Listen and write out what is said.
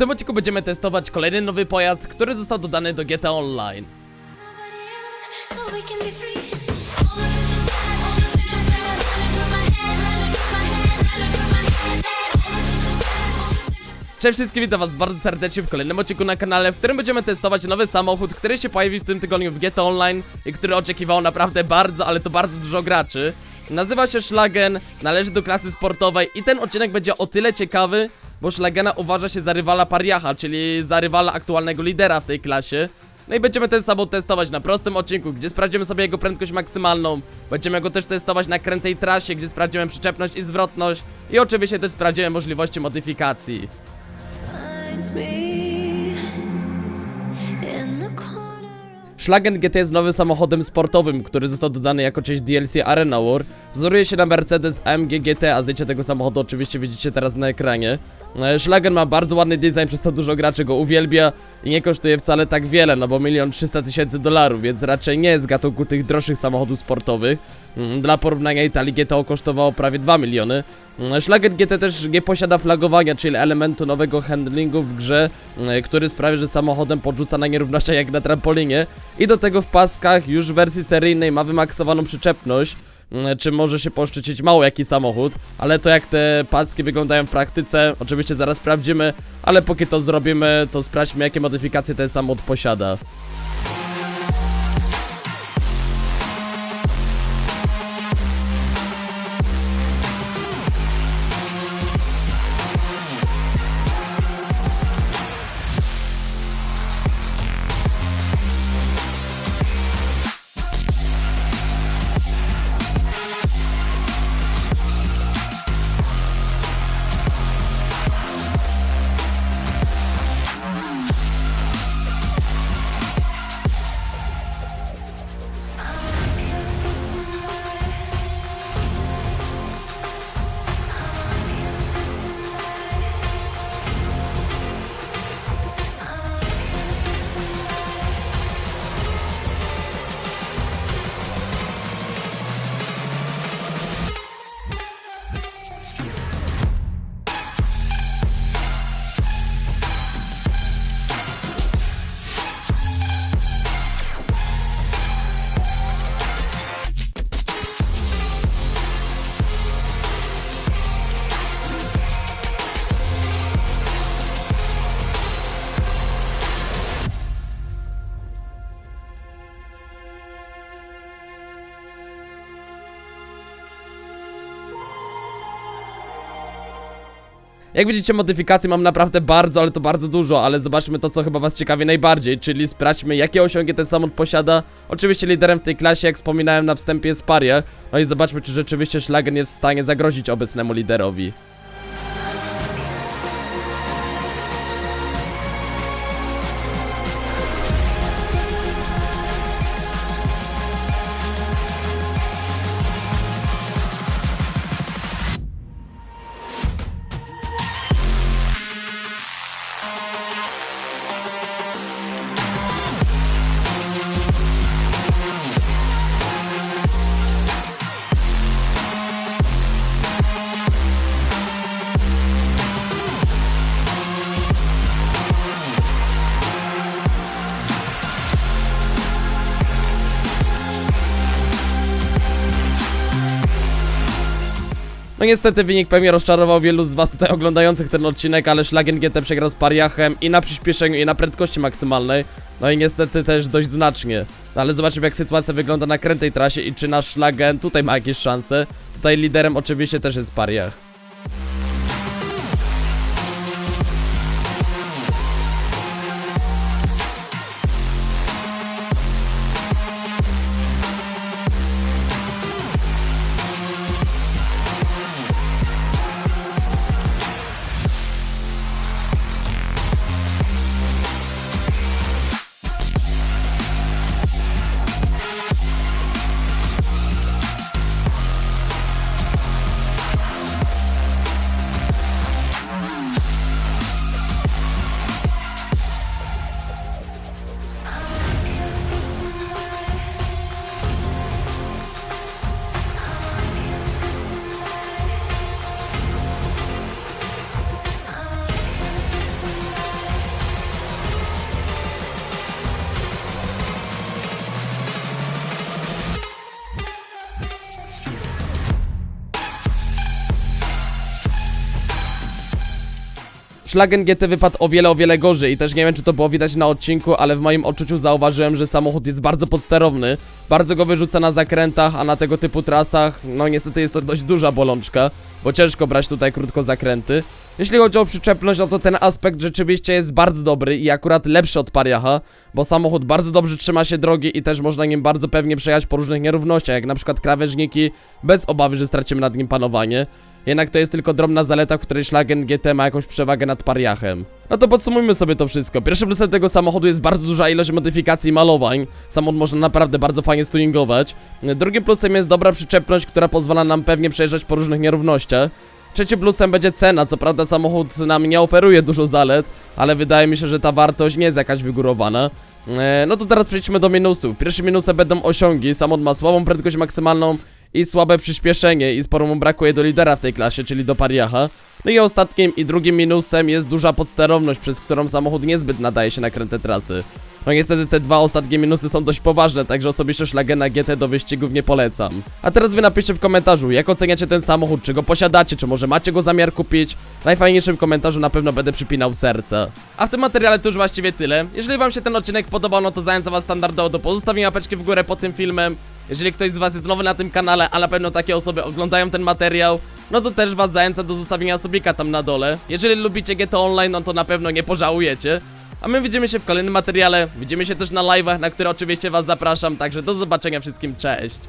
tym odcinku będziemy testować kolejny nowy pojazd, który został dodany do GTA Online. Cześć wszystkim, witam was bardzo serdecznie w kolejnym odcinku na kanale, w którym będziemy testować nowy samochód, który się pojawi w tym tygodniu w GTA Online i który oczekiwało naprawdę bardzo, ale to bardzo dużo graczy. Nazywa się Schlagen, należy do klasy sportowej i ten odcinek będzie o tyle ciekawy, bo Schlagena uważa się za rywala Pariacha, czyli za rywala aktualnego lidera w tej klasie. No i będziemy ten samochód testować na prostym odcinku, gdzie sprawdzimy sobie jego prędkość maksymalną. Będziemy go też testować na krętej trasie, gdzie sprawdzimy przyczepność i zwrotność. I oczywiście też sprawdzimy możliwości modyfikacji. Schlagen GT jest nowym samochodem sportowym, który został dodany jako część DLC Arena War. Wzoruje się na Mercedes AMG GT, a zdjęcie tego samochodu oczywiście widzicie teraz na ekranie. E, Schlagen ma bardzo ładny design, przez co dużo graczy go uwielbia i nie kosztuje wcale tak wiele, no bo milion trzysta tysięcy dolarów, więc raczej nie jest z gatunku tych droższych samochodów sportowych. Mm, Dla porównania Italii GTO kosztowało prawie 2 miliony. Mm, Schlagen GT też nie posiada flagowania, czyli elementu nowego handlingu w grze, mm, który sprawia, że samochodem podrzuca na nierównościach jak na trampolinie. I do tego w paskach już w wersji seryjnej ma wymaksowaną przyczepność, mm, czym może się poszczycić mało jaki samochód, ale to jak te paski wyglądają w praktyce, oczywiście zaraz sprawdzimy, ale póki to zrobimy, to sprawdźmy jakie modyfikacje ten samochód posiada. Jak widzicie, modyfikacji mam naprawdę bardzo, ale to bardzo dużo, ale zobaczmy to, co chyba was ciekawi najbardziej, czyli sprawdźmy, jakie osiągi ten samochód posiada. Oczywiście liderem w tej klasie, jak wspominałem na wstępie, jest Paria. No i zobaczmy, czy rzeczywiście Schlagen jest w stanie zagrozić obecnemu liderowi. No niestety wynik pewnie rozczarował wielu z was tutaj oglądających ten odcinek, ale Schlagen GT przegrał z Pariachem i na przyspieszeniu i na prędkości maksymalnej. No i niestety też dość znacznie. No ale zobaczymy jak sytuacja wygląda na krętej trasie i czy nasz Schlagen tutaj ma jakieś szanse. Tutaj liderem oczywiście też jest Pariach. Schlagen GT wypadł o wiele, o wiele gorzej i też nie wiem czy to było widać na odcinku, ale w moim odczuciu zauważyłem, że samochód jest bardzo podsterowny, bardzo go wyrzuca na zakrętach, a na tego typu trasach, no niestety jest to dość duża bolączka, bo ciężko brać tutaj krótko zakręty. Jeśli chodzi o przyczepność, no to ten aspekt rzeczywiście jest bardzo dobry i akurat lepszy od Pariacha, bo samochód bardzo dobrze trzyma się drogi i też można nim bardzo pewnie przejechać po różnych nierównościach, jak na przykład krawężniki, bez obawy, że stracimy nad nim panowanie. Jednak to jest tylko drobna zaleta, w której Schlagen GT ma jakąś przewagę nad Pariachem. No to podsumujmy sobie to wszystko. Pierwszym plusem tego samochodu jest bardzo duża ilość modyfikacji i malowań. Samochód można naprawdę bardzo fajnie stuningować. Drugim plusem jest dobra przyczepność, która pozwala nam pewnie przejeżdżać po różnych nierównościach. Trzecim plusem będzie cena, co prawda samochód nam nie oferuje dużo zalet, ale wydaje mi się, że ta wartość nie jest jakaś wygórowana. E, no to teraz przejdźmy do minusów. Pierwszym minusem będą osiągi. Samochód ma słabą prędkość maksymalną i słabe przyspieszenie i sporo mu brakuje do lidera w tej klasie, czyli do Pariacha. No i ostatnim i drugim minusem jest duża podsterowność, przez którą samochód niezbyt nadaje się na kręte trasy. No niestety te dwa ostatnie minusy są dość poważne, także osobiście Schlagena GT do wyścigów nie polecam. A teraz wy napiszcie w komentarzu, jak oceniacie ten samochód, czy go posiadacie, czy może macie go zamiar kupić. W najfajniejszym komentarzu na pewno będę przypinał serce. A w tym materiale to już właściwie tyle. Jeżeli wam się ten odcinek podobał, no to zachęcam was standardowo do pozostawienia łapeczki w górę pod tym filmem. Jeżeli ktoś z was jest nowy na tym kanale, a na pewno takie osoby oglądają ten materiał, no to też was zachęcam do zostawienia subika tam na dole. Jeżeli lubicie GTA Online, no to na pewno nie pożałujecie. A my widzimy się w kolejnym materiale, widzimy się też na live'ach, na które oczywiście was zapraszam, także do zobaczenia wszystkim, cześć!